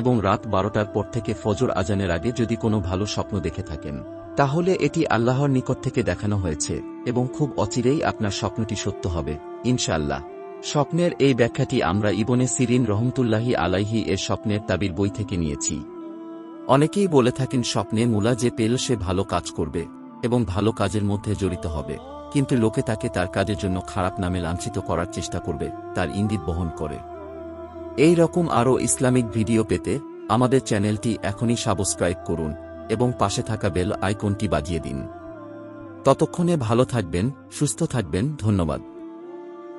এবং রাত বারোটার পর থেকে ফজর আজানের আগে যদি কোনো ভালো স্বপ্ন দেখে থাকেন, তাহলে এটি আল্লাহর নিকট থেকে দেখানো হয়েছে এবং খুব অচিরেই আপনার স্বপ্নটি সত্য হবে, ইনশাআল্লাহ। স্বপ্নের এই ব্যাখ্যাটি আমরা ইবনে সিরিন রহমতুল্লাহি আলাইহি এর স্বপ্নের তাবির বই থেকে নিয়েছি। অনেকেই বলে থাকেন স্বপ্নে মূলা যে পেল সে ভালো কাজ করবে এবং ভালো কাজের মধ্যে জড়িত হবে, কিন্তু লোকে তাকে তার কাজের জন্য খারাপ নামে লাঞ্ছিত করার চেষ্টা করবে, তার ইঙ্গিত বহন করে। এই রকম আরও ইসলামিক ভিডিও পেতে আমাদের চ্যানেলটি এখনই সাবস্ক্রাইব করুন এবং পাশে থাকা বেল আইকনটি বাজিয়ে দিন। ততক্ষণে ভালো থাকবেন, সুস্থ থাকবেন, ধন্যবাদ।